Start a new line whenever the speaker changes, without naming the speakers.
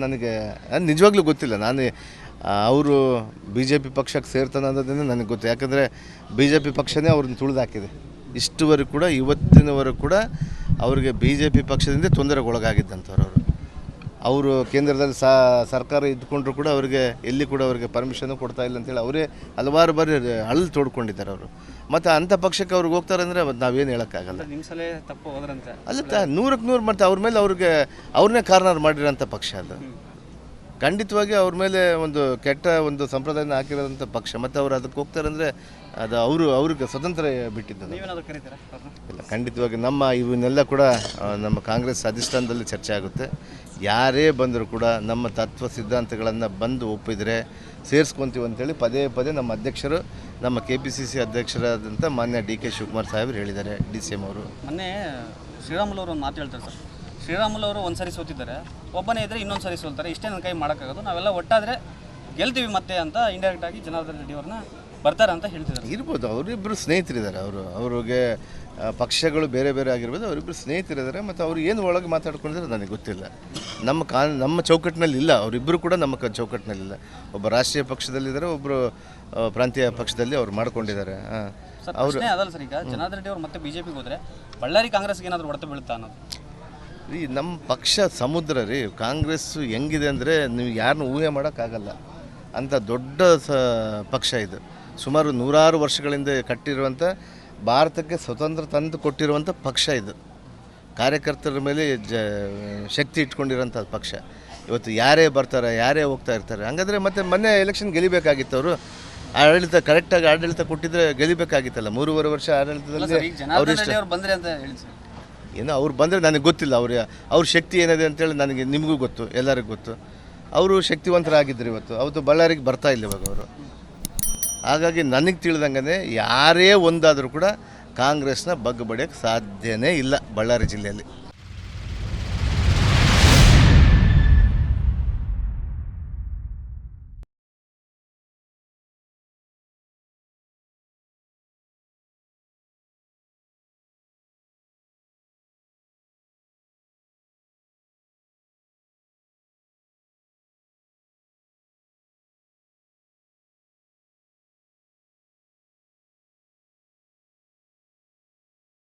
ನನಗೆ ಅದು ನಿಜವಾಗ್ಲೂ ಗೊತ್ತಿಲ್ಲ. ನಾನು ಅವರು ಬಿ ಜೆ ಪಿ ಪಕ್ಷಕ್ಕೆ ಸೇರ್ತಾನೆ ಅನ್ನೋದನ್ನೇ ನನಗೆ ಗೊತ್ತು. ಯಾಕಂದರೆ ಬಿ ಜೆ ಪಿ ಪಕ್ಷನೇ ಅವ್ರನ್ನ ತುಳಿದಾಕಿದೆ. ಇಷ್ಟುವರೆಗೂ ಕೂಡ, ಇವತ್ತಿನವರೆಗೂ ಕೂಡ ಅವರಿಗೆ ಬಿ ಜೆ ಪಿ ಪಕ್ಷದಿಂದ ತೊಂದರೆಗೊಳಗಾಗಿದ್ದಂಥವ್ರು ಅವರು. ಅವರು ಕೇಂದ್ರದಲ್ಲಿ ಸಾ ಸರ್ಕಾರ ಇದ್ಕೊಂಡ್ರು ಕೂಡ ಅವರಿಗೆ ಎಲ್ಲಿ ಕೂಡ ಅವರಿಗೆ ಪರ್ಮಿಷನ್ ಕೊಡ್ತಾ ಇಲ್ಲ ಅಂತೇಳಿ ಅವರೇ ಹಲವಾರು ಬಾರಿ ಅಳಲು ತೋಡ್ಕೊಂಡಿದ್ದಾರೆ ಅವರು. ಮತ್ತು ಅಂಥ ಪಕ್ಷಕ್ಕೆ ಅವ್ರಿಗೆ ಹೋಗ್ತಾರೆ ಅಂದರೆ ಮತ್ತು ನಾವೇನು ಹೇಳೋಕ್ಕಾಗಲ್ಲ.
ನಿಮ್ಮ ಸಲ ತಪ್ಪು ಹೋದ್ರಂತೆ.
ಅಲ್ಲ ನೂರಕ್ಕೆ ನೂರು ಮತ್ತು ಅವ್ರ ಮೇಲೆ ಅವ್ರಿಗೆ ಅವ್ರನ್ನೇ ಕಾರ್ನರ್ ಮಾಡಿರೋಂಥ ಪಕ್ಷ ಅದು. ಖಂಡಿತವಾಗಿ ಅವ್ರ ಮೇಲೆ ಒಂದು ಕೆಟ್ಟ ಒಂದು ಸಂಪ್ರದಾಯನ ಹಾಕಿರೋದಂಥ ಪಕ್ಷ. ಮತ್ತು ಅವರು ಅದಕ್ಕೆ ಹೋಗ್ತಾರೆ ಅಂದರೆ ಅದು ಅವರು ಅವ್ರಿಗೆ ಸ್ವತಂತ್ರ ಬಿಟ್ಟಿದ್ದು ಇಲ್ಲ ಖಂಡಿತವಾಗಿ ನಮ್ಮ ಇವನ್ನೆಲ್ಲ ಕೂಡ ನಮ್ಮ ಕಾಂಗ್ರೆಸ್ ಅಧಿಷ್ಠಾನದಲ್ಲಿ ಚರ್ಚೆ ಆಗುತ್ತೆ. ಯಾರೇ ಬಂದರೂ ಕೂಡ ನಮ್ಮ ತತ್ವ ಸಿದ್ಧಾಂತಗಳನ್ನು ಬಂದು ಒಪ್ಪಿದರೆ ಸೇರಿಸ್ಕೊತೀವಿ ಅಂತೇಳಿ ಪದೇ ಪದೇ ನಮ್ಮ ಅಧ್ಯಕ್ಷರು ನಮ್ಮ ಕೆ ಪಿ ಸಿ ಸಿ ಅಧ್ಯಕ್ಷರಾದಂಥ ಮಾನ್ಯ ಡಿ ಕೆ ಶಿವಕುಮಾರ್ ಸಾಹೇಬರು ಹೇಳಿದ್ದಾರೆ ಡಿ ಸಿ ಎಂ ಅವರು.
ಮೊನ್ನೆ ಶ್ರೀರಾಮುಲು ಅವರು ಒಂದು ಮಾತು ಹೇಳ್ತಾರೆ ಸರ್. ಶ್ರೀರಾಮುಲು ಅವರು ಒಂದು ಸರಿ ಸೋತಿದ್ದಾರೆ. ಒಬ್ಬನೇ ಇದ್ದರೆ ಇನ್ನೊಂದು ಸರಿ ಸೋಲ್ತಾರೆ. ಇಷ್ಟೇ ನನ್ನ ಕೈ ಮಾಡೋಕ್ಕಾಗೋದು. ನಾವೆಲ್ಲ ಒಟ್ಟಾದರೆ ಗೆಲ್ತೀವಿ ಮತ್ತೆ ಅಂತ ಇಂಡೈರೆಕ್ಟ್ ಆಗಿ ಜನಾರ್ದನ್ ರೆಡ್ಡಿ ಅವ್ರನ್ನ ಬರ್ತಾರೆ ಅಂತ ಹೇಳ್ತಿದ್ದಾರೆ.
ಇರ್ಬೋದು. ಅವರಿಬ್ಬರು ಸ್ನೇಹಿತರಿದ್ದಾರೆ ಅವರು. ಅವ್ರಿಗೆ ಪಕ್ಷಗಳು ಬೇರೆ ಬೇರೆ ಆಗಿರ್ಬೋದು. ಅವರಿಬ್ಬರು ಸ್ನೇಹಿತರಿದ್ದಾರೆ ಮತ್ತು ಅವ್ರು ಏನು ಒಳಗೆ ಮಾತಾಡ್ಕೊಂಡಿದ್ರೆ ನನಗೆ ಗೊತ್ತಿಲ್ಲ. ನಮ್ಮ ಕಾ ನಮ್ಮ ಚೌಕಟ್ಟಿನಲ್ಲಿ ಇಲ್ಲ. ಅವರಿಬ್ಬರು ಕೂಡ ನಮ್ಮ ಕ ಚೌಕಟ್ಟಿನಲ್ಲಿಲ್ಲ ಒಬ್ಬ ರಾಷ್ಟ್ರೀಯ ಪಕ್ಷದಲ್ಲಿದ್ದಾರೆ. ಒಬ್ಬರು ಪ್ರಾಂತೀಯ ಪಕ್ಷದಲ್ಲಿ ಅವ್ರು ಮಾಡ್ಕೊಂಡಿದ್ದಾರೆ.
ಪ್ರಶ್ನೆ ಅದಲ್ಲ ಸರ್ ಈಗ. ಜನಾರ್ದನ್ ರೆಡ್ಡಿ ಅವರು ಮತ್ತೆ ಬಿಜೆಪಿಗೆ ಹೋದರೆ ಬಳ್ಳಾರಿ ಕಾಂಗ್ರೆಸ್ಗೆ ಏನಾದರೂ ಹೊಡೆತ ಬೀಳುತ್ತಾ ಅನ್ನೋದು?
ಈ ನಮ್ಮ ಪಕ್ಷ ಸಮುದ್ರ ರೀ ಕಾಂಗ್ರೆಸ್ಸು ಹೆಂಗಿದೆ ಅಂದರೆ ನೀವು ಯಾರನ್ನೂ ಊಹೆ ಮಾಡೋಕ್ಕಾಗಲ್ಲ. ಅಂಥ ದೊಡ್ಡ ಸ ಪಕ್ಷ ಇದು. ಸುಮಾರು ನೂರಾರು ವರ್ಷಗಳಿಂದ ಕಟ್ಟಿರುವಂಥ ಭಾರತಕ್ಕೆ ಸ್ವತಂತ್ರ ತಂದು ಕೊಟ್ಟಿರುವಂಥ ಪಕ್ಷ ಇದು. ಕಾರ್ಯಕರ್ತರ ಮೇಲೆ ಜ ಶಕ್ತಿ ಇಟ್ಕೊಂಡಿರೋಂಥ ಪಕ್ಷ. ಇವತ್ತು ಯಾರೇ ಬರ್ತಾರೆ ಯಾರೇ ಹೋಗ್ತಾ ಇರ್ತಾರೆ ಹಂಗಾದ್ರೆ ಮತ್ತೆ ಮೊನ್ನೆ ಎಲೆಕ್ಷನ್ ಗೆಲಿಬೇಕಾಗಿತ್ತು ಅವರು. ಆಡಳಿತ ಕರೆಕ್ಟಾಗಿ ಆಡಳಿತ ಕೊಟ್ಟಿದ್ರೆ ಗೆಲ್ಲಬೇಕಾಗಿತ್ತಲ್ಲ. ಮೂರುವರೆ ವರ್ಷ ಆಡಳಿತದಲ್ಲಿ
ಅವ್ರು ಬಂದ್ರೆ ಅಂತ ಹೇಳಿ
ಏನೋ ಅವ್ರು ಬಂದರೆ ನನಗೆ ಗೊತ್ತಿಲ್ಲ, ಅವ್ರ ಅವ್ರ ಶಕ್ತಿ ಏನಿದೆ ಅಂತೇಳಿ ನನಗೆ ನಿಮಗೂ ಗೊತ್ತು, ಎಲ್ಲರಿಗೂ ಗೊತ್ತು. ಅವರು ಶಕ್ತಿವಂತರಾಗಿದ್ದರು ಇವತ್ತು, ಅವತ್ತು ಬಳ್ಳಾರಿಗೆ ಬರ್ತಾ ಇಲ್ಲ ಇವಾಗ ಅವರು. ಹಾಗಾಗಿ ನನಗೆ ತಿಳಿದಂಗೆ ಯಾರೇ ಒಂದಾದರೂ ಕೂಡ ಕಾಂಗ್ರೆಸ್ನ ಬಗ್ಗು ಬಡಿಯೋಕ್ಕೆ ಸಾಧ್ಯನೇ ಇಲ್ಲ ಬಳ್ಳಾರಿ ಜಿಲ್ಲೆಯಲ್ಲಿ.